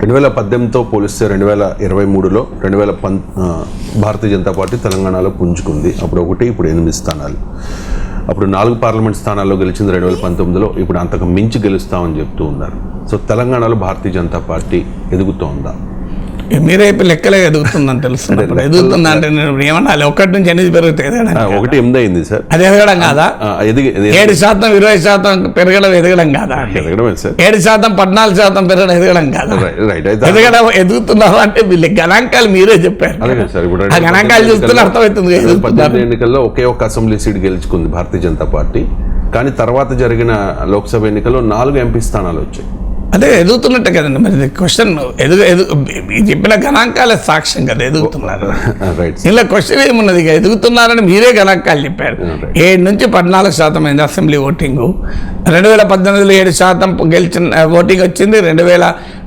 రెండు వేల పద్దెనిమిదితో పోలిస్తే రెండు వేల ఇరవై మూడులో రెండు వేల పం భారతీయ జనతా పార్టీ తెలంగాణలో పుంజుకుంది. అప్పుడు ఒకటి ఇప్పుడు ఎనిమిది స్థానాలు. అప్పుడు నాలుగు పార్లమెంట్ స్థానాల్లో గెలిచింది రెండు వేల పంతొమ్మిదిలో. ఇప్పుడు అంతకు మించి గెలుస్తామని చెప్తూ ఉన్నారు. సో తెలంగాణలో భారతీయ జనతా పార్టీ ఎదుగుతోందా? మీరే ఇప్పుడు లెక్కలే ఎదుగుతుందని తెలుస్తున్నప్పుడు ఎదుగుతుందా అంటే నేను ఏమన్నా ఒకటి నుంచి ఎనిమిది పెరుగుతాయి ఒకటి ఎనిమిది అయింది సార్. అది ఎదగడం కాదా? ఏడు శాతం ఇరవై శాతం పెరగడం ఎదగడం కాదా ఏడు శాతం పద్నాలుగు శాతం పెరగడం ఎదగడం కాదా? ఎదగడం ఎదుగుతున్నావు అంటే వీళ్ళ గణాంకాలు మీరే చెప్పారు. ఆ గణాంకాలు చూస్తున్న అర్థమవుతుంది ఎన్నికల్లో ఒకే ఒక్క అసెంబ్లీ సీట్ గెలుచుకుంది భారతీయ జనతా పార్టీ. కానీ తర్వాత జరిగిన లోక్సభ ఎన్నికల్లో నాలుగు ఎంపీ స్థానాలు వచ్చాయి. అదే ఎదుగుతున్నట్టే కదండి. మరి క్వశ్చన్ ఎదుగు ఎదుగు చెప్పిన గణాంకాలే సాక్ష్యం కదా ఎదుగుతున్నారు. రైట్ ఇలా క్వశ్చన్ ఏమున్నది? ఇక ఎదుగుతున్నారని మీరే గణాంకాలు చెప్పారు. Right. ఏడు నుంచి పద్నాలుగు శాతం అయింది అసెంబ్లీ ఓటింగ్. రెండు వేల పద్దెనిమిదిలో ఏడు శాతం గెలిచిన ఓటింగ్ వచ్చింది. రెండు వేల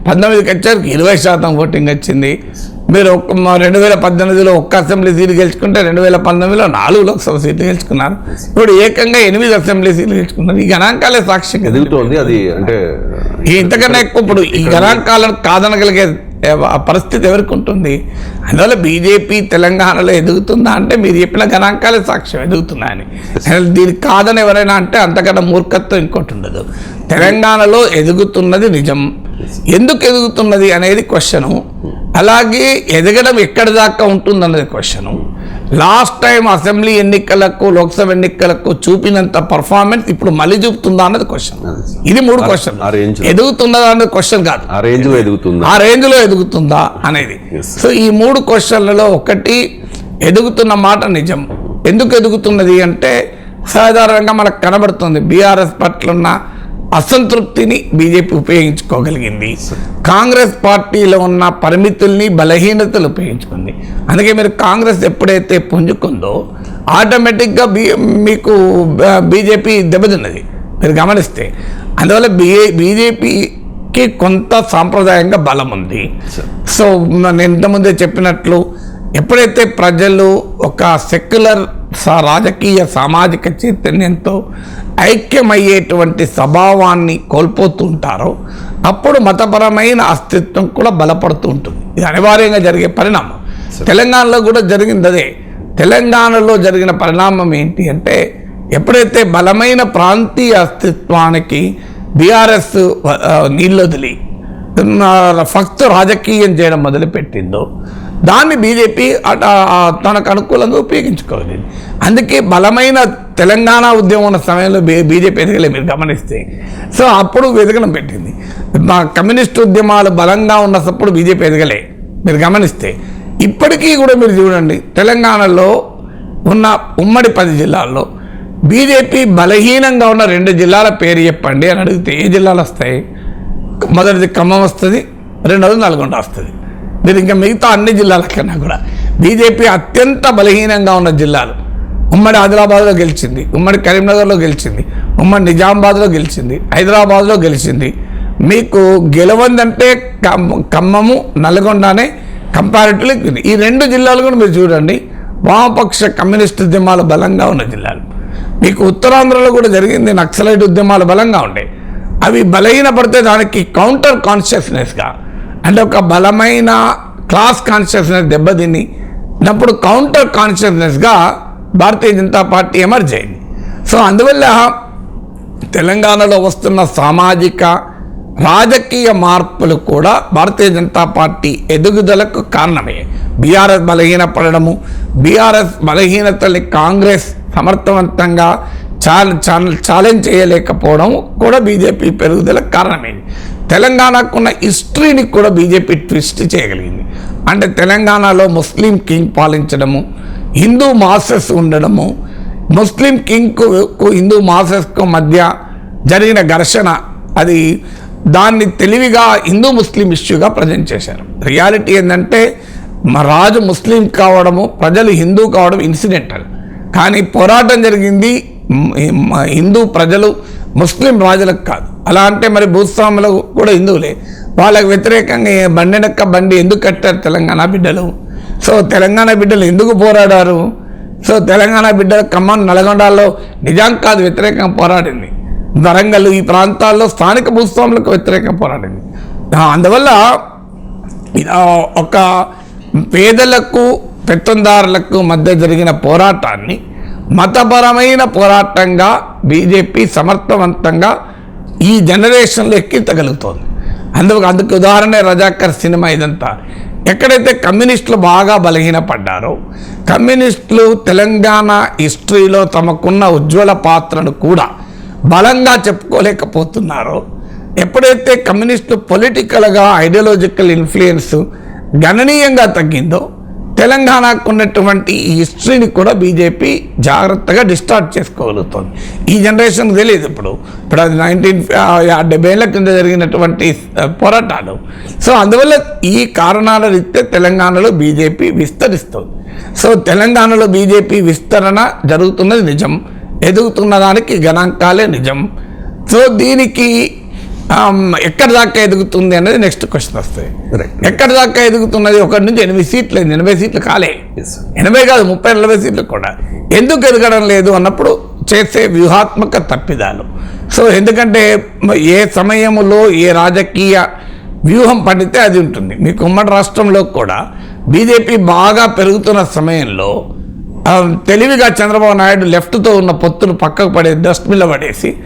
పంతొమ్మిదికి వచ్చేసరికి ఇరవై శాతం ఓటింగ్ వచ్చింది. మీరు రెండు వేల పద్దెనిమిదిలో ఒక్క అసెంబ్లీ సీటు గెలుచుకుంటే రెండు వేల పంతొమ్మిదిలో నాలుగు లోక్సభ సీట్లు గెలుచుకున్నారు. ఇప్పుడు ఏకంగా ఎనిమిది అసెంబ్లీ సీట్లు గెలుచుకున్నారు ఈ గణాంకాలే సాక్ష్యం. ఎదుగుతోంది అది అంటే ఈ ఇంతకన్నా ఎక్కువ ఇప్పుడు ఈ గణాంకాలను కాదనగలిగే పరిస్థితి ఎవరికి ఉంటుంది? అందువల్ల బీజేపీ తెలంగాణలో ఎదుగుతుందా అంటే మీరు చెప్పిన గణాంకాలే సాక్ష్యం ఎదుగుతున్నాయని. దీనికి కాదని ఎవరైనా అంటే అంతకన్నా మూర్ఖత్వం ఇంకోటి ఉండదు. తెలంగాణలో ఎదుగుతున్నది నిజం. ఎందుకు ఎదుగుతున్నది అనేది క్వశ్చను. అలాగే ఎదగడం ఎక్కడి దాకా ఉంటుందన్నది క్వశ్చను లాస్ట్ టైం అసెంబ్లీ ఎన్నికలకు లోక్సభ ఎన్నికలకు చూపినంత పర్ఫార్మెన్స్ ఇప్పుడు మళ్ళీ చూపుతుందా అన్నది క్వశ్చన్ ఇది మూడు క్వశ్చన్. ఎదుగుతుందా అన్నది క్వశ్చన్ కాదు. ఆ రేంజ్లో ఎదుగుతుందా? ఆ రేంజ్లో ఎదుగుతుందా అనేది. సో ఈ మూడు క్వశ్చన్లలో ఒకటి ఎదుగుతున్న మాట నిజం. ఎందుకు ఎదుగుతున్నది అంటే సాధారణంగా మనకు కనబడుతుంది బీఆర్ఎస్ పట్ల ఉన్న అసంతృప్తిని బీజేపీ ఉపయోగించుకోగలిగింది. కాంగ్రెస్ పార్టీలో ఉన్న పరిమితుల్ని బలహీనతలు ఉపయోగించుకుంది. అందుకే మీరు కాంగ్రెస్ ఎప్పుడైతే పుంజుకుందో ఆటోమేటిక్గా బీ మీకు బీజేపీ దెబ్బతిన్నది. మీరు గమనిస్తే అందువల్ల బీ బీజేపీకి కొంత సాంప్రదాయంగా బలం ఉంది. సో నేను ఇంతకుముందే చెప్పినట్లు ఎప్పుడైతే ప్రజలు ఒక సెక్యులర్ రాజకీయ సామాజిక చైతన్యంతో ఐక్యమయ్యేటువంటి స్వభావాన్ని కోల్పోతుంటారో అప్పుడు మతపరమైన అస్తిత్వం కూడా బలపడుతూ ఉంటుంది. ఇది అనివార్యంగా జరిగే పరిణామం. తెలంగాణలో కూడా జరిగింది అదే. తెలంగాణలో జరిగిన పరిణామం ఏంటి అంటే ఎప్పుడైతే బలమైన ప్రాంతీయ అస్తిత్వానికి బీఆర్ఎస్ నీళ్ళొదిలి ఫక్తు రాజకీయం చేయడం మొదలుపెట్టిందో దాన్ని బీజేపీ అట తనకు అనుకూలంగా ఉపయోగించుకోలేదు. అందుకే బలమైన తెలంగాణ ఉద్యమం ఉన్న సమయంలో బీ బీజేపీ ఎదగలే మీరు గమనిస్తే. సో అప్పుడు వెదగడం పెట్టింది. మా కమ్యూనిస్ట్ ఉద్యమాలు బలంగా ఉన్నప్పుడు బీజేపీ ఎదగలే మీరు గమనిస్తే. ఇప్పటికీ కూడా మీరు చూడండి తెలంగాణలో ఉన్న ఉమ్మడి పది జిల్లాల్లో బీజేపీ బలహీనంగా ఉన్న రెండు జిల్లాల పేరు చెప్పండి అని అడిగితే ఏ జిల్లాలు వస్తాయి? మొదటిది ఖమ్మం వస్తుంది రెండవది నల్గొండ వస్తుంది. మీరు ఇంకా మిగతా అన్ని జిల్లాల కన్నా కూడా బీజేపీ అత్యంత బలహీనంగా ఉన్న జిల్లాలు. ఉమ్మడి ఆదిలాబాద్లో గెలిచింది ఉమ్మడి కరీంనగర్లో గెలిచింది ఉమ్మడి నిజామాబాద్లో గెలిచింది హైదరాబాద్లో గెలిచింది. మీకు గెలవందంటే ఖమ్మము నల్గొండనే కంపారిటివ్లీ ఈ రెండు జిల్లాలు కూడా మీరు చూడండి వామపక్ష కమ్యూనిస్ట్ ఉద్యమాలు బలంగా ఉన్న జిల్లాలు. మీకు ఉత్తరాంధ్రలో కూడా జరిగింది నక్సలైట్ ఉద్యమాలు బలంగా ఉండే. అవి బలహీనపడితే దానికి కౌంటర్ కాన్షియస్నెస్గా అంటే ఒక బలమైన క్లాస్ కాన్షియస్నెస్ దెబ్బతిని అప్పుడు కౌంటర్ కాన్షియస్నెస్గా భారతీయ జనతా పార్టీ ఎమర్జ్ అయింది. సో అందువల్ల తెలంగాణలో వస్తున్న సామాజిక రాజకీయ మార్పులు కూడా భారతీయ జనతా పార్టీ ఎదుగుదలకు కారణమే. బీఆర్ఎస్ బలహీనపడడము బీఆర్ఎస్ బలహీనతల్ని కాంగ్రెస్ సమర్థవంతంగా చాల ఛాలెంజ్ చేయలేకపోవడం కూడా బీజేపీ పెరుగుదలకు కారణమైంది తెలంగాణకున్న హిస్టరీని కూడా బీజేపీ ట్విస్ట్ చేయగలిగింది. అంటే తెలంగాణలో ముస్లిం కింగ్ పాలించడము హిందూ మాసెస్ ఉండడము ముస్లిం కింగ్కు హిందూ మాసెస్కు మధ్య జరిగిన ఘర్షణ అది దాన్ని తెలివిగా హిందూ ముస్లిం ఇష్యూగా ప్రజెంట్ చేశారు. రియాలిటీ ఏంటంటే మా రాజు ముస్లిం కావడము ప్రజలు హిందూ కావడం ఇన్సిడెంటల్ కానీ పోరాటం జరిగింది హిందూ ప్రజలు ముస్లిం రాజులకు కాదు. అలా అంటే మరి భూస్వాములు కూడా హిందువులే. వాళ్ళకు వ్యతిరేకంగా బండినక్క బండి ఎందుకు కట్టారు తెలంగాణ బిడ్డలు? సో తెలంగాణ బిడ్డలు ఎందుకు పోరాడారు? సో తెలంగాణ బిడ్డలు ఖమ్మం నల్గొండలో నిజాం కాదు వ్యతిరేకంగా పోరాడింది. వరంగల్ ఈ ప్రాంతాల్లో స్థానిక భూస్వాములకు వ్యతిరేకంగా పోరాడింది. అందువల్ల ఒక పేదలకు పెత్తందారులకు మధ్య జరిగిన పోరాటాన్ని మతపరమైన పోరాటంగా బీజేపీ సమర్థవంతంగా ఈ జనరేషన్లో ఎక్కించగలుగుతోంది. అందుకు అందుకు ఉదాహరణ రజాకర్ సినిమా ఇదంతా. ఎక్కడైతే కమ్యూనిస్టులు బాగా బలహీనపడ్డారో కమ్యూనిస్టులు తెలంగాణ హిస్టరీలో తమకున్న ఉజ్వల పాత్రను కూడా బలంగా చెప్పుకోలేకపోతున్నారో ఎప్పుడైతే కమ్యూనిస్టు పొలిటికల్గా ఐడియాలజికల్ ఇన్ఫ్లుయెన్స్ గణనీయంగా తగ్గిందో తెలంగాణకు ఉన్నటువంటి ఈ హిస్టరీని కూడా బీజేపీ జాగ్రత్తగా డిస్టార్ట్ చేసుకోగలుగుతుంది. ఈ జనరేషన్కి తెలియదు ఇప్పుడు. ఇప్పుడు అది నైన్టీన్ డెబ్బై ఏళ్ళ కింద జరిగినటువంటి పోరాటాలు. సో అందువల్ల ఈ కారణాల రీత్యా తెలంగాణలో బీజేపీ విస్తరిస్తుంది. సో తెలంగాణలో బీజేపీ విస్తరణ జరుగుతున్నది నిజం. ఎదుగుతున్న దానికి గణాంకాలే నిజం. సో దీనికి ఎక్కడి దాకా ఎదుగుతుంది అనేది నెక్స్ట్ క్వశ్చన్ వస్తుంది. Right. ఎక్కడి దాకా ఎదుగుతున్నది? ఒకటి నుంచి ఎనిమిది సీట్లు ఎనభై సీట్లు కాలే. ఎనభై కాదు ముప్పై నలభై సీట్లు కూడా. ఎందుకు ఎదగడం లేదు అన్నప్పుడు చేసే వ్యూహాత్మక తప్పిదాలు. సో ఎందుకంటే మ- ఏ సమయంలో ఏ రాజకీయ వ్యూహం పండితే అది ఉంటుంది. మీకు ఉమ్మడి రాష్ట్రంలో కూడా బీజేపీ బాగా పెరుగుతున్న సమయంలో తెలివిగా చంద్రబాబు నాయుడు లెఫ్ట్తో ఉన్న పొత్తును పక్కకు పడే డస్ట్బిన్లో పడేసి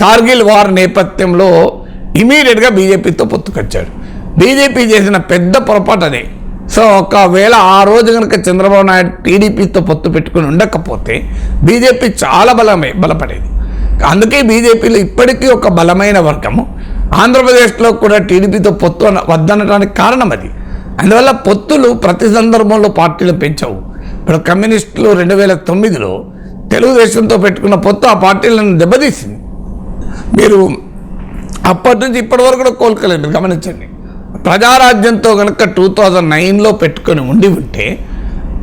కార్గిల్ వార్ నేపథ్యంలో ఇమీడియట్గా బీజేపీతో పొత్తుకొచ్చాడు బీజేపీ చేసిన పెద్ద పొరపాటు అదే. సో ఒకవేళ ఆ రోజు కనుక చంద్రబాబు నాయుడు టీడీపీతో పొత్తు పెట్టుకుని ఉండకపోతే బీజేపీ చాలా బలమే బలపడేది. అందుకే బీజేపీలో ఇప్పటికీ ఒక బలమైన వర్గము ఆంధ్రప్రదేశ్లో కూడా టీడీపీతో పొత్తు అన- వద్దనడానికి కారణం అది. అందువల్ల పొత్తులు ప్రతి సందర్భంలో పార్టీలు పెంచవు. ఇప్పుడు కమ్యూనిస్టులు రెండు వేల తొమ్మిదిలో తెలుగుదేశంతో పెట్టుకున్న పొత్తు ఆ పార్టీలను దెబ్బతీసింది. మీరు అప్పటి నుంచి ఇప్పటి వరకు కూడా కోలుకోలేదు. మీరు గమనించండి. ప్రజారాజ్యంతో కనుక టూ థౌజండ్ నైన్లో పెట్టుకొని ఉండి ఉంటే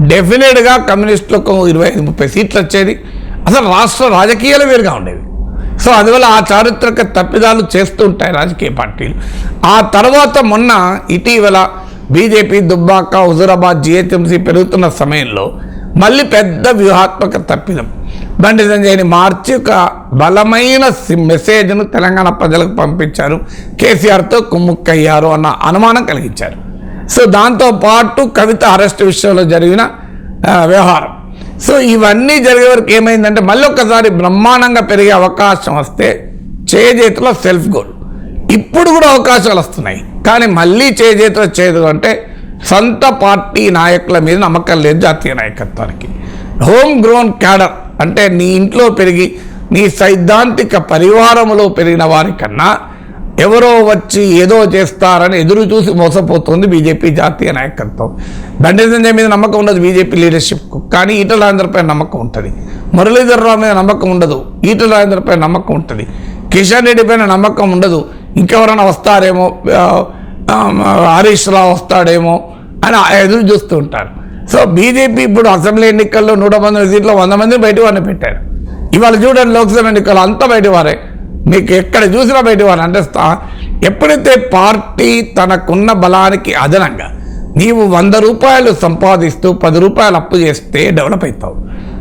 డెఫినెట్గా కమ్యూనిస్టులకు ఇరవై ఐదు ముప్పై సీట్లు వచ్చేది. అసలు రాష్ట్ర రాజకీయాలు వేరుగా ఉండేవి. సో అందువల్ల ఆ చారిత్రక తప్పిదాలు చేస్తూ ఉంటాయి రాజకీయ పార్టీలు. ఆ తర్వాత మొన్న ఇటీవల బీజేపీ దుబ్బాక హుజూరాబాద్ జిహెచ్ఎంసీ పెరుగుతున్న సమయంలో మళ్ళీ పెద్ద వ్యూహాత్మక తప్పిదం. బండి సంజయ్ని మార్చి ఒక బలమైన సి- మెసేజ్ను తెలంగాణ ప్రజలకు పంపించారు. కేసీఆర్తో కుమ్ముక్కయ్యారు అన్న అనుమానం కలిగించారు. సో దాంతో పాటు కవిత అరెస్ట్ విషయంలో జరిగిన వ్యవహారం. సో ఇవన్నీ జరిగే వరకు ఏమైందంటే మళ్ళీ ఒకసారి బ్రహ్మాండంగా పెరిగే అవకాశం వస్తే చేజేతిలో సెల్ఫ్ గోల్ ఇప్పుడు కూడా అవకాశాలు వస్తున్నాయి. కానీ మళ్ళీ చేజేతిలో చేదు అంటే సొంత పార్టీ నాయకుల మీద నమ్మకం లేదు జాతీయ నాయకత్వానికి. హోమ్ గ్రోన్ క్యాడర్ అంటే నీ ఇంట్లో పెరిగి నీ సైద్ధాంతిక పరివారంలో పెరిగిన వారికన్నా ఎవరో వచ్చి ఏదో చేస్తారని ఎదురు చూసి మోసపోతుంది బీజేపీ జాతీయ నాయకత్వం. బండి సంజయ్ మీద నమ్మకం ఉండదు బీజేపీ లీడర్షిప్కు కానీ ఈటల రాజేంద్రపై నమ్మకం ఉంటుంది. మురళీధరరావు మీద నమ్మకం ఉండదు ఈటల రాజేంద్రపై నమ్మకం ఉంటుంది. కిషన్ రెడ్డి పైన నమ్మకం ఉండదు ఇంకెవరైనా వస్తారేమో హరీష్ రావు వస్తాడేమో అని ఎదురు చూస్తూ ఉంటారు. సో బీజేపీ ఇప్పుడు అసెంబ్లీ ఎన్నికల్లో నూట పంతొమ్మిది సీట్లో వంద మంది బయట వారిని పెట్టారు. ఇవాళ చూడండి లోక్సభ ఎన్నికలు అంతా బయట వారే. మీకు ఎక్కడ చూసినా బయట వారు. అంటే ఎప్పుడైతే పార్టీ తనకున్న బలానికి అదనంగా నీవు వంద రూపాయలు సంపాదిస్తూ పది రూపాయలు అప్పు చేస్తే డెవలప్ అవుతావు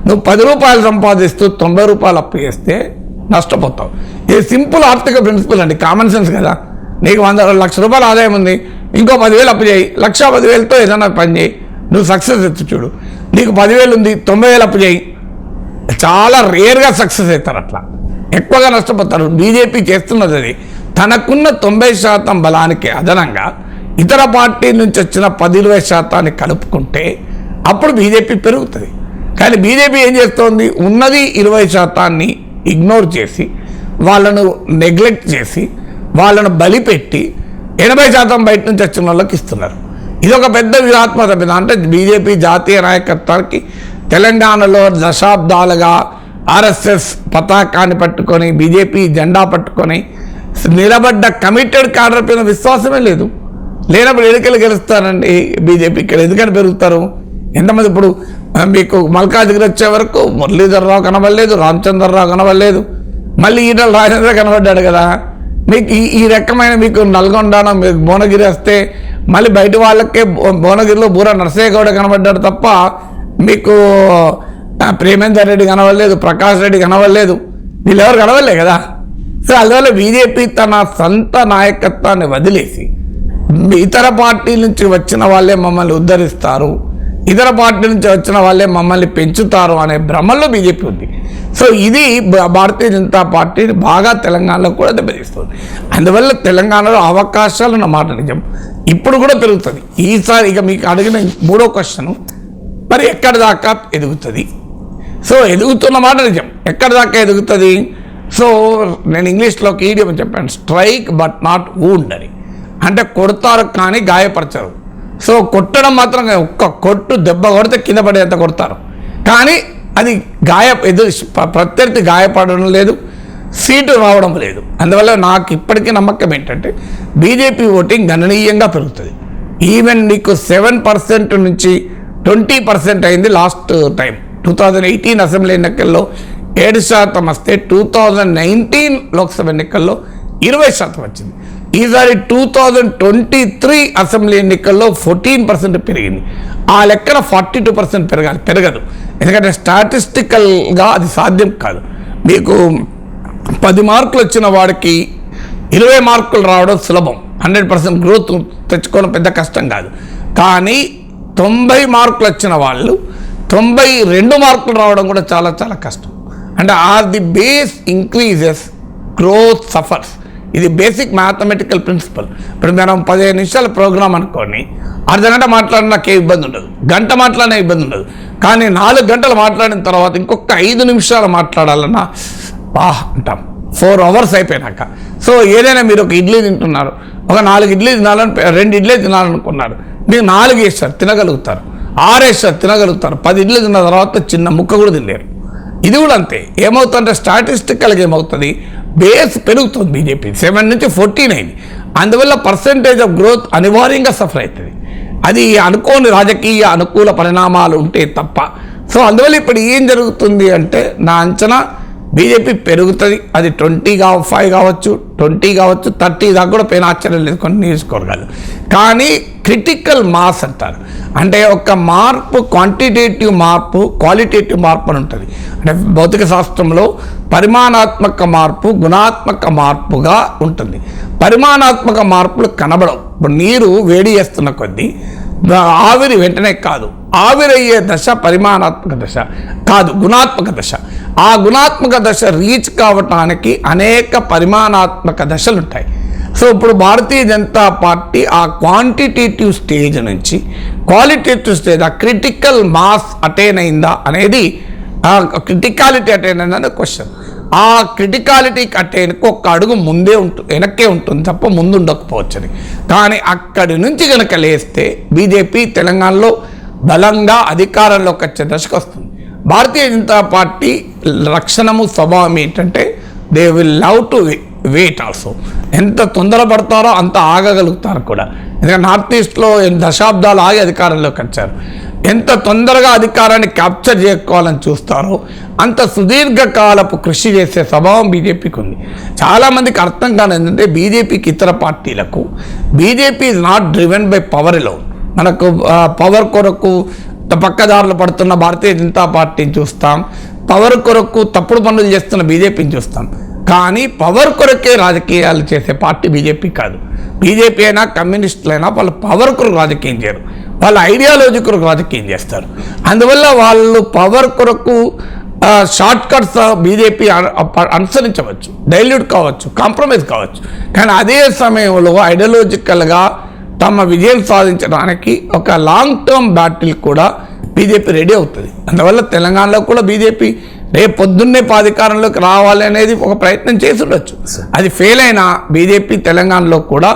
నువ్వు పది రూపాయలు సంపాదిస్తూ తొంభై రూపాయలు అప్పు చేస్తే నష్టపోతావు. ఇది సింపుల్ ఆర్థిక ప్రిన్సిపల్ అండి కామన్ సెన్స్ కదా. నీకు వంద లక్ష రూపాయల ఆదాయం ఉంది ఇంకో పదివేలు అప్పు చేయి లక్ష పదివేలతో ఏదైనా పని చేయి. నువ్వు సక్సెస్ ఎత్తు చూడు. నీకు పదివేలు ఉంది తొంభై వేలు అప్పు చేయి. చాలా రేర్గా సక్సెస్ అవుతారు అట్లా. ఎక్కువగా నష్టపోతారు. బీజేపీ చేస్తున్నది అది. తనకున్న తొంభై శాతం బలానికి అదనంగా ఇతర పార్టీ నుంచి వచ్చిన పది ఇరవై శాతాన్ని కలుపుకుంటే అప్పుడు బీజేపీ పెరుగుతుంది. కానీ బీజేపీ ఏం చేస్తోంది? ఉన్నది ఇరవై శాతాన్ని ఇగ్నోర్ చేసి వాళ్ళను నెగ్లెక్ట్ చేసి వాళ్ళను బలిపెట్టి ఎనభై శాతం బయట నుంచి వచ్చిన వాళ్ళకి ఇస్తున్నారు. ఇది ఒక పెద్ద వ్యూహాత్మక తప్పిదం. అంటే బీజేపీ జాతీయ నాయకత్వానికి తెలంగాణలో దశాబ్దాలుగా ఆర్ఎస్ఎస్ పతాకాన్ని పట్టుకొని బీజేపీ జెండా పట్టుకొని నిలబడ్డ కమిటెడ్ కాడర్ పైన విశ్వాసమే లేదు. లేనప్పుడు ఎన్నికలు గెలుస్తారండి బీజేపీ ఇక్కడ. ఎందుకని పెరుగుతారు? ఎంతమంది ఇప్పుడు మీకు మల్కాజ్గిరి వచ్చే వరకు మురళీధర్ రావు కనబడలేదు రామచంద్రరావు కనబడలేదు. మళ్ళీ ఈటల రాజేంద్ర కనబడ్డాడు కదా. మీకు ఈ ఈ రకమైన మీకు నల్గొండ మీకు భువనగిరి వస్తే మళ్ళీ బయట వాళ్ళకే భువనగిరిలో బూర నరసయ్య గౌడ కనబడ్డాడు తప్ప మీకు ప్రేమేందర్ రెడ్డి కనబడలేదు ప్రకాష్ రెడ్డి కనబడలేదు. వీళ్ళెవరు కనవలే కదా? సో అందువల్ల బీజేపీ తన సొంత నాయకత్వాన్ని వదిలేసి ఇతర పార్టీ నుంచి వచ్చిన వాళ్ళే మమ్మల్ని ఉద్ధరిస్తారు ఇతర పార్టీ నుంచి వచ్చిన వాళ్ళే మమ్మల్ని పెంచుతారు అనే భ్రమల్లో బీజేపీ ఉంది. సో ఇది భారతీయ జనతా పార్టీని బాగా తెలంగాణలో కూడా దెబ్బతీస్తుంది. అందువల్ల తెలంగాణలో అవకాశాలు ఉన్న మాట నిజం. ఇప్పుడు కూడా పెరుగుతుంది. ఈసారి ఇక మీకు అడిగిన మూడో క్వశ్చన్ మరి ఎక్కడ దాకా ఎదుగుతుంది? సో ఎదుగుతున్న మాట నిజం. ఎక్కడ దాకా ఎదుగుతుంది? సో నేను ఇంగ్లీష్లోకి ఈడియం చెప్పాను స్ట్రైక్ బట్ నాట్ వూండ్ అని. అంటే కొడతారు కానీ గాయపరచరు. సో కొట్టడం మాత్రం ఒక్క కొట్టు దెబ్బ కొడితే కింద పడేంత కొడతారు. కానీ అది గాయ ఎదురు ప్రత్యర్థి గాయపడడం లేదు. సీటు రావడం లేదు. అందువల్ల నాకు ఇప్పటికీ నమ్మకం ఏంటంటే బీజేపీ ఓటింగ్ గణనీయంగా పెరుగుతుంది. ఈవెన్ నీకు సెవెన్ పర్సెంట్ నుంచి ట్వంటీ పర్సెంట్ అయింది last time two thousand eighteen assembly ఎన్నికల్లో ఏడు శాతం వస్తే టూ థౌజండ్ నైన్టీన్ లోక్సభ ఎన్నికల్లో ఇరవై శాతం వచ్చింది. ఈసారి two thousand twenty three assembly ఎన్నికల్లో ఫోర్టీన్ పర్సెంట్ పెరిగింది. ఆ లెక్కన ఫార్టీ టూ పర్సెంట్ పెరగాలి పెరగదు. ఎందుకంటే స్టాటిస్టికల్గా అది సాధ్యం కాదు. మీకు పది మార్కులు వచ్చిన వాడికి ఇరవై మార్కులు రావడం సులభం. హండ్రెడ్ పర్సెంట్ గ్రోత్ తెచ్చుకోవడం పెద్ద కష్టం కాదు. కానీ తొంభై మార్కులు వచ్చిన వాళ్ళు తొంభై రెండు మార్కులు రావడం కూడా చాలా చాలా కష్టం. అంటే are the base increases growth suffers. ఇది బేసిక్ మ్యాథమెటికల్ ప్రిన్సిపల్. ఇప్పుడు మనం పదిహేను నిమిషాల ప్రోగ్రామ్ అనుకోని అర్ధ గంట మాట్లాడిన నాకు ఏ ఇబ్బంది ఉండదు. గంట మాట్లాడిన ఇబ్బంది ఉండదు. కానీ నాలుగు గంటలు మాట్లాడిన తర్వాత ఇంకొక ఐదు నిమిషాలు మాట్లాడాలన్నా బా అంటాం. ఫోర్ అవర్స్ అయిపోయినాక. సో ఏదైనా మీరు ఒక ఇడ్లీ తింటున్నారు. ఒక నాలుగు ఇడ్లీ తినాలని రెండు ఇడ్లీ తినాలనుకున్నారు. మీరు నాలుగు వేస్తారు తినగలుగుతారు. ఆరు వేస్తారు తినగలుగుతారు. పది ఇడ్లీ తిన్న తర్వాత చిన్న ముక్క కూడా తినలేరు. ఇది కూడా అంతే. ఏమవుతుందంటే స్టాటిస్టికల్గా ఏమవుతుంది? బేస్ పెరుగుతుంది బీజేపీ సెవెన్ నుంచి ఫోర్టీన్ అయింది. అందువల్ల పర్సంటేజ్ ఆఫ్ గ్రోత్ అనివార్యంగా సఫర్ అవుతుంది. అది అనుకోని రాజకీయ అనుకూల పరిణామాలు ఉంటే తప్ప. సో అందువల్ల ఇప్పుడు ఏం జరుగుతుంది అంటే నా అంచనా బీజేపీ పెరుగుతుంది. అది ట్వంటీ కావ ఫైవ్ కావచ్చు ట్వంటీ కావచ్చు థర్టీ దాకా కూడా పైన ఆశ్చర్యం లేదు కొన్ని నియోజకవర్గాలు. కానీ క్రిటికల్ మాస్ అంటారు. అంటే ఒక మార్పు క్వాంటిటేటివ్ మార్పు క్వాలిటేటివ్ మార్పు అని ఉంటుంది. అంటే భౌతిక శాస్త్రంలో పరిమాణాత్మక మార్పు గుణాత్మక మార్పుగా ఉంటుంది. పరిమాణాత్మక మార్పులు కనబడవు. ఇప్పుడు నీరు వేడి చేస్తున్న కొద్దీ ఆవిరి వెంటనే కాదు. ఆవిరయ్యే దశ పరిమాణాత్మక దశ కాదు గుణాత్మక దశ. ఆ గుణాత్మక దశ రీచ్ కావటానికి అనేక పరిమాణాత్మక దశలు ఉంటాయి సో ఇప్పుడు భారతీయ జనతా పార్టీ ఆ క్వాంటిటేటివ్ స్టేజ్ నుంచి క్వాలిటేటివ్ స్టేజ్ ఆ క్రిటికల్ మాస్ అటైన్ అయిందా అనేది క్రిటికాలిటీ అటైన్ అయిందని క్వశ్చన్ ఆ క్రిటికాలిటీ అటైన్కి ఒక్క అడుగు ముందే ఉంటుంది వెనక్కే ఉంటుంది తప్ప ముందు ఉండకపోవచ్చని. కానీ అక్కడి నుంచి కనుక లేస్తే బీజేపీ తెలంగాణలో బలంగా అధికారంలోకి వచ్చే దశకు వస్తుంది. భారతీయ జనతా పార్టీ లక్షణము స్వభావం ఏంటంటే they will love to wait also ఎంత తొందరపడతారో అంత ఆగగలుగుతారు కూడా. ఎందుకంటే నార్త్ ఈస్ట్లో దశాబ్దాలు ఆగి అధికారంలోకి వచ్చారు. ఎంత తొందరగా అధికారాన్ని క్యాప్చర్ చేసుకోవాలని చూస్తారో అంత సుదీర్ఘకాలపు కృషి చేసే స్వభావం బీజేపీకి ఉంది. చాలామందికి అర్థం కాని ఏంటంటే బీజేపీకి ఇతర పార్టీలకు BJP is not driven by పవర్లో మనకు పవర్ కొరకు పక్కదారులు పడుతున్న భారతీయ జనతా పార్టీని చూస్తాం. పవర్ కొరకు తప్పుడు పనులు చేస్తున్న బీజేపీని చూస్తాం. కానీ పవర్ కొరకే రాజకీయాలు చేసే పార్టీ బీజేపీ కాదు. బీజేపీ అయినా కమ్యూనిస్టులైనా వాళ్ళు పవర్ కొరకు రాజకీయం చేయరు. వాళ్ళ ఐడియాలజీ కొరకు రాజకీయం చేస్తారు. అందువల్ల వాళ్ళు పవర్ కొరకు షార్ట్ కట్స్ బీజేపీ అనుసరించవచ్చు. డైల్యూట్ కావచ్చు కాంప్రమైజ్ కావచ్చు. కానీ అదే సమయంలో ఐడియాలజికల్గా తమ విజయం సాధించడానికి ఒక లాంగ్ టర్మ్ బ్యాటిల్ కూడా బీజేపీ రెడీ అవుతుంది. అందువల్ల తెలంగాణలో కూడా బీజేపీ రేపు పొద్దున్నే పాధికారంలోకి రావాలి అనేది ఒక ప్రయత్నం చేసి ఉండొచ్చు. అది ఫెయిల్ అయినా బీజేపీ తెలంగాణలో కూడా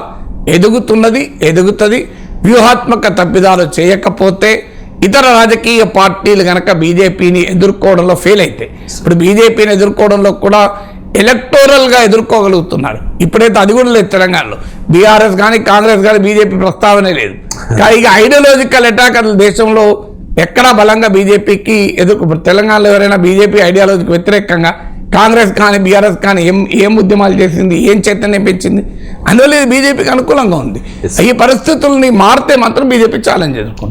ఎదుగుతున్నది ఎదుగుతుంది. వ్యూహాత్మక తప్పిదాలు చేయకపోతే ఇతర రాజకీయ పార్టీలు కనుక బీజేపీని ఎదుర్కోవడంలో ఫెయిల్ అయితే. ఇప్పుడు బీజేపీని ఎదుర్కోవడంలో కూడా ఎలక్టోరల్గా ఎదుర్కోగలుగుతున్నారు. ఇప్పుడైతే అది కూడా లేదు తెలంగాణలో. బీఆర్ఎస్ కానీ కాంగ్రెస్ కానీ బీజేపీ ప్రస్తావనే లేదు. కానీ ఇక ఐడియాలజికల్ అటాకర్లు దేశంలో ఎక్కడా బలంగా బీజేపీకి ఎదుర్కొ ఇప్పుడు తెలంగాణలో ఎవరైనా బీజేపీ ఐడియాలజీకి వ్యతిరేకంగా కాంగ్రెస్ కానీ బీఆర్ఎస్ కానీ ఏం ఏం ఉద్యమాలు చేసింది ఏం చైతన్యం పెంచింది అందువల్ల ఇది బీజేపీకి అనుకూలంగా ఉంది. ఈ పరిస్థితుల్ని మారితే మాత్రం బీజేపీ ఛాలెంజ్ ఎదుర్కొంటుంది